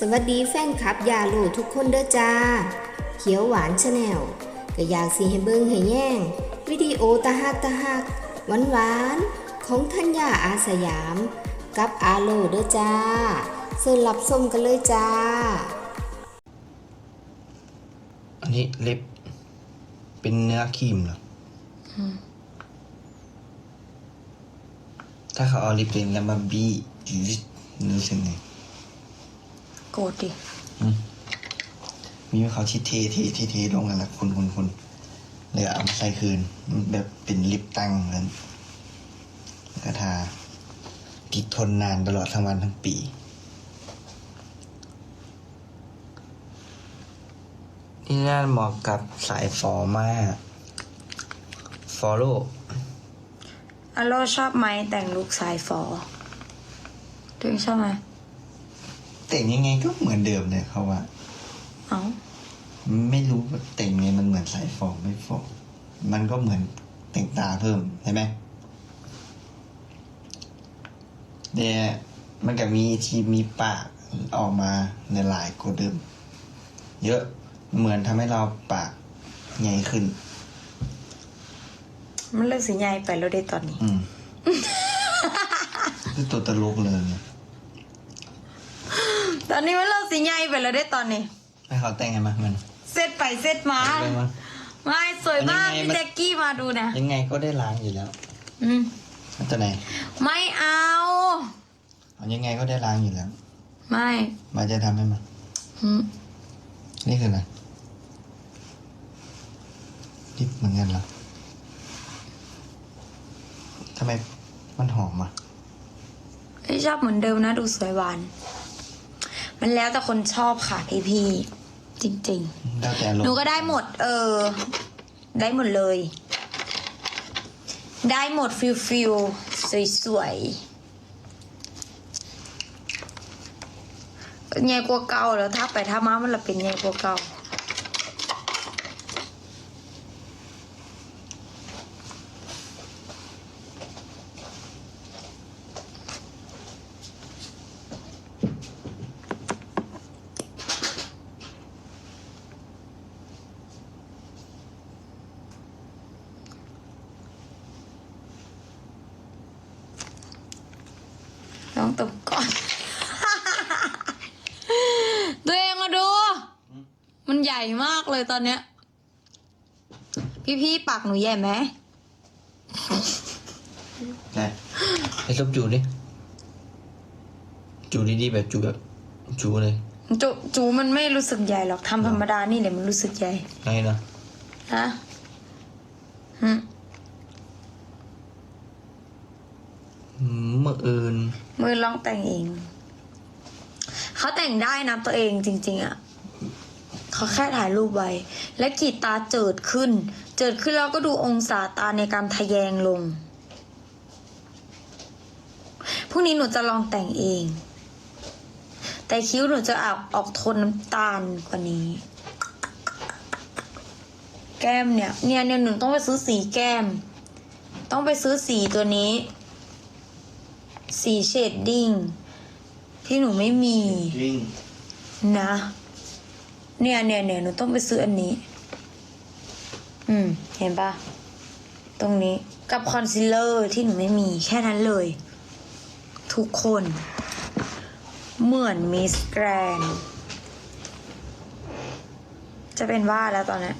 สวัสดีแฟนคลับยาโลทุกคนเด้อจ้า เขียวหวานชาแนลก็อยากสิให้เบิ่งให้แย่ง วิดีโอตาฮักตาฮักหวานหวานๆของทัญญาอาสยาม กับอาโลเด้อจ้าเชิญรับชมกันเลยจ้า อันนี้เล็บ เป็นเนื้อครีมเหรออถ้าเขาเอาลิปตัวเองแล้วมาบี้ยืดรู้สึกไง โกรธดิมีเขาชิดเทเทเทเทลงกันละคนคนคนเลยเอามาใส่คืนแบบเป็นลิปตั้งนั้นแล้วก็ทาติดทนนานตลอดทั้งวันทั้งปี นี่น่าเหมาะกับสายฟอมากฟอโลอโลชอบไหมแต่งลุคสายฟอตัวเองชอบไหม แต่งยังไงก็เหมือนเดิมเลยเขาว่าเอ้าไม่รู้ว่าแต่งไงมันเหมือนสายฟอไม่ฟอมันก็เหมือนแต่งตาเพิ่มใช่ไหมแต่มันก็มีที่มีปากออกมาในหลายกว่าเดิม เยอะเหมือนทำให้เราปากใหญ่ขึ้น มันเลิกสีใหญ่ไปแล้วได้ตอนนี้ อืมคือตัวตลกเลยเนี่ยต อนนี้มันเลิกสีใหญ่ไปแล้วได้ตอนนี้ให้เขาแต่งไงมามันเซตไปเซตมาแต่งมา ไม่สวยมากอันนี้ไงพี่มัน แจ็กกี้มาดูนะยังไงก็ได้ล้างอยู่แล้วอืมแล้วตัวไหนไม่เอา เอายังไงก็ได้ล้างอยู่แล้ว ไม่มาจะทำให้มัน อืมนี่คืออะไรลิปเหมือนกันเหรอทำไมมันหอมอะ ไม่ชอบเหมือนเดิมนะดูสวยหวาน มันแล้วแต่คนชอบค่ะพี่พี่ๆจริงๆแล้วแต่ลมหนูก็ได้หมด เออ ได้หมดเลย ได้หมดฟิลฟิลสวยๆใหญ่กว่าเก่าแล้วถ้าไปถ้ามามันละเป็นใหญ่กว่าเก่า ลองตบก่อน ตัวเองมาดู มันใหญ่มากเลยตอนเนี้ย พี่ๆปากหนูใหญ่ไหมได้ไอ้ซบจูดิจูดีๆแบบจูแบบจูเลยจูจูมันไม่รู้สึกใหญ่หรอกทำธรรมดานี่แหละมันรู้สึกใหญ่ไงนะฮะหึอืมเมื่ออื่น มือลองแต่งเอง เขาแต่งได้นะตัวเองจริง ๆอะ่ะเขาแค่ถ่ายรูปไว้ และกีดตาเจิดขึ้น เจิดขึ้นแล้วก็ดูองศาตาในการทะแยงลงพรุ่งนี้หนูจะลองแต่งเอง แต่คิ้วหนูจะออกออกโทนน้ำตาลกว่านี้ แก้มเนี่ย เนี่ยเนี่ยหนูต้องไปซื้อสีแก้ม ต้องไปซื้อสีตัวนี้ สีเชดดิ้งที่หนูไม่มีจริงนะ เนี่ยเนี่ยเนี่ยหนูต้องไปซื้ออันนี้ อืม เห็นปะตรงนี้กับคอนซีลเลอร์ที่หนูไม่มีแค่นั้นเลย ทุกคน เหมือนมิสแกรนจะเป็นว่าแล้วตอนนี้น